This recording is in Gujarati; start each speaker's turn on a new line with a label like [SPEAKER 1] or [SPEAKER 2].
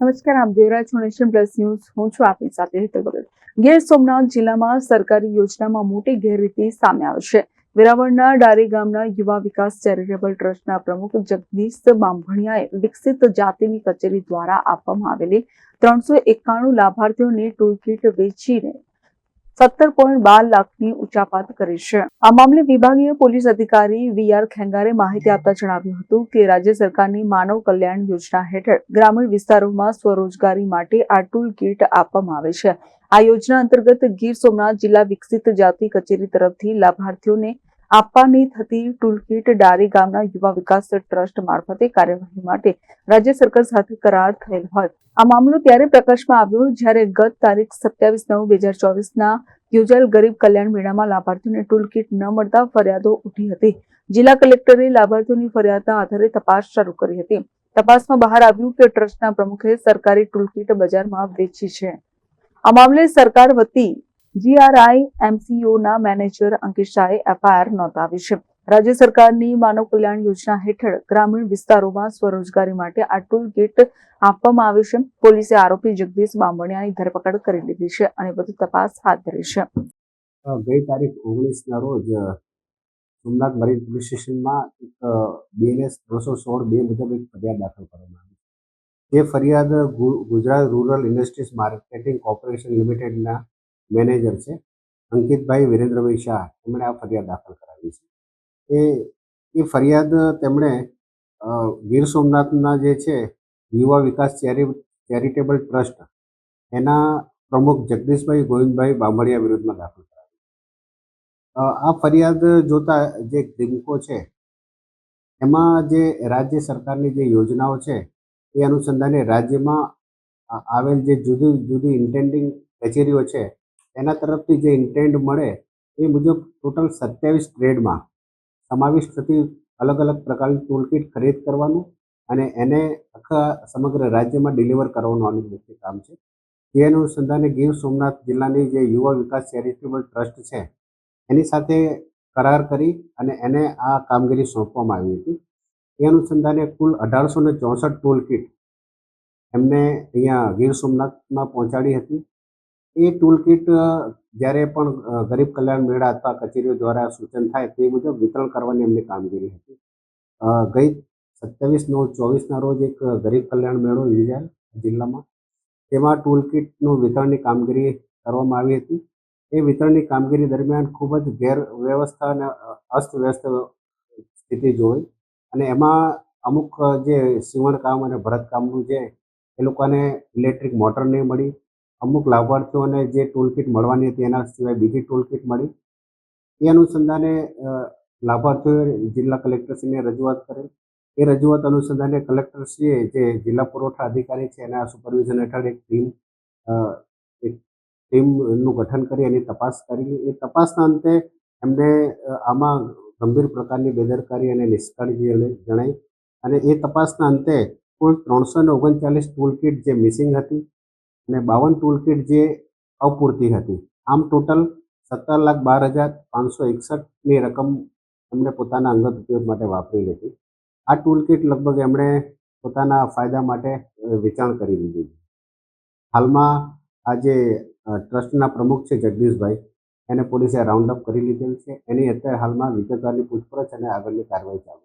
[SPEAKER 1] નમસ્કાર, આપ જોઈ રહ્યા છો નેશન પ્લસ ન્યૂઝ. હું છું આપની સાથે હેતલ ભગત. ગીર સોમનાથ જિલ્લામાં સરકારી યોજનામાં મોટી ગેરરીતિ સામે આવે છે. વેરાવળના ડારી ગામના યુવા વિકાસ ચેરિટેબલ ટ્રસ્ટના પ્રમુખ જગદીશ બાંભણિયાએ વિકસિત જાતિની કચેરી દ્વારા આપવામાં આવેલી ત્રણસો એકાણું લાભાર્થીઓને ટૂલ કીટ વેચીને સત્તર પોઈન્ટ બાર લાખની ઉચાપાત કરી છે. આ મામલે વિભાગીય પોલીસ અધિકારી વી આર ખેંગારે માહિતી આપતા જણાવ્યું હતું કે રાજ્ય સરકારની માનવ કલ્યાણ યોજના હેઠળ ગ્રામીણ વિસ્તારોમાં સ્વરોજગારી માટે આ ટૂલ કીટ આપવામાં આવે છે. આ યોજના અંતર્ગત ગીર સોમનાથ જિલ્લા વિકસિત જાતિ કચેરી તરફથી લાભાર્થીઓને આપવાની થતી ટૂલકીટ ડારી ગામના યુવા વિકાસ ટ્રસ્ટ મારફતે કાર્યવાહી માટે રાજ્ય સરકાર સાથે કરાર થયેલ હોય. આ મામલો ત્યારે પ્રકાશમાં આવ્યો જ્યારે ગત તારીખ સત્યાવીસ નવ બે હજાર ચોવીસના યોજાયેલ ગરીબ કલ્યાણ મેળામાં લાભાર્થીઓને ટૂલકીટ ન મળતા ફરિયાદો ઉઠી હતી. જિલ્લા કલેક્ટરે લાભાર્થીઓની ફરિયાદના આધારે તપાસ શરૂ કરી હતી. તપાસમાં બહાર આવ્યું કે ટ્રસ્ટના પ્રમુખે સરકારી ટૂલકીટ બજારમાં વેચી છે. આ મામલે સરકાર વતી જીઆરઆઈ એમસીઓના મેનેજર અંકિત શાહે એફઆઈઆર નોંધાવી છે. રાજ્ય સરકારની માનવ કલ્યાણ યોજના હેઠળ ગ્રામીણ વિસ્તારોમાં સ્વરોજગારી માટે આ ટૂલ કિટ આપવામાં આવી છે. પોલીસે આરોપી જગદીશ બામણિયાની ધરપકડ કરી લીધી છે અને વધુ તપાસ હાથ ધરી છે.
[SPEAKER 2] ગઈ તારીખ ઓગણીસના રોજ સોમનાથ મરીન પોલીસ સ્ટેશનમાં એક બીએનએસ ત્રણસો સોળ બે મુજબ એક ફરિયાદ દાખલ કરવામાં આવી તે ફરિયાદ Gujarat rural industries marketing corporation લિમિટેડના મેનેજર છે, અંકિતભાઈ વિરેન્દ્રભાઈ શાહ એમણે આ ફરિયાદ દાખલ કરાવી છે. એ એ ફરિયાદ તેમણે ગીર સોમનાથના જે છે, યુવા વિકાસ ચેરી, ચેરિટેબલ ટ્રસ્ટ, એના પ્રમુખ જગદીશભાઈ ગોવિંદભાઈ બામડિયા વિરુદ્ધમાં દાખલ કરાવી આ ફરિયાદ જોતા જે ક્રિમકો છે, એમાં જે રાજ્ય સરકારની જે યોજનાઓ છે, એ અનુસંધાને રાજ્યમાં આવેલ જે જુદી જુદી ઇન્ટેન્ડિંગ કચેરીઓ છે એના તરફથી જે ઇન્ટેન્ડ મળે એ મુજબ ટોટલ સત્યાવીસ ટ્રેડમાં સમાવિષ્ટ થતી અલગ અલગ પ્રકારની ટૂલકીટ ખરીદ કરવાનું અને એને આખા સમગ્ર રાજ્યમાં ડિલિવર કરવાનું આનું મુખ્ય કામ છે. જે અનુસંધાને ગીર સોમનાથ જિલ્લાની જે યુવા વિકાસ ચેરિટેબલ ટ્રસ્ટ છે, એની સાથે કરાર કરી અને એને આ કામગીરી સોંપવામાં આવી હતી. એ અનુસંધાને કુલ અઢારસો ને ચોસઠ ટોલ કિટ એમને અહીંયા ગીર સોમનાથમાં પહોંચાડી હતી. એ ટૂલ કિટ જ્યારે પણ ગરીબ કલ્યાણ મેળા અથવા કચેરીઓ દ્વારા સૂચન થાય તે મુજબ વિતરણ કરવાની એમની કામગીરી હતી. ગઈ સત્યાવીસ નવ ચોવીસના રોજ એક ગરીબ કલ્યાણ મેળો યોજાયો જિલ્લામાં. તેમાં ટૂલ કિટનું વિતરણની કામગીરી કરવામાં આવી હતી. એ વિતરણની કામગીરી દરમિયાન ખૂબ જ ગેરવ્યવસ્થા અને અસ્તવ્યસ્ત સ્થિતિ જોઈ અને એમાં અમુક જે સીવણ કામ અને ભરતકામનું જે એ લોકોને ઇલેક્ટ્રિક મોટર નહીં મળી અમુક લાભાર્થીઓને જે ટૂલ કીટ મળવાની હતી એના સિવાય બીજી ટૂલ કીટ મળી. એ અનુસંધાને લાભાર્થીઓએ જિલ્લા કલેક્ટરશ્રીને રજૂઆત કરેલ એ રજૂઆત અનુસંધાને કલેક્ટરશ્રીએ જે જિલ્લા પુરવઠા અધિકારી છે એના સુપરવિઝન હેઠળ એક ટીમ એક ટીમનું ગઠન કરી એની તપાસ કરી. એ તપાસના અંતે એમને આમાં ગંભીર પ્રકારની બેદરકારી અને નિષ્કાળજી જણાઈ. અને એ તપાસના અંતે કુલ ત્રણસો ઓગણચાલીસ ટૂલ કિટ જે મિસિંગ હતી અને બાવન ટૂલ કિટ જે અપૂરતી હતી. આમ ટોટલ સત્તર લાખ બાર હજાર પાંચસો એકસઠની રકમ એમણે પોતાના અંગત ઉપયોગ માટે વાપરી લીધી. આ ટૂલ કિટ લગભગ એમણે પોતાના ફાયદા માટે વેચાણ કરી દીધી. હાલમાં આ જે ટ્રસ્ટના પ્રમુખ છે જગદીશભાઈ, એને પોલીસે રાઉન્ડ અપ કરી લીધેલ છે. એની અત્યારે હાલમાં વિગતવારની પૂછપરછ અને આગળની કાર્યવાહી ચાલુ.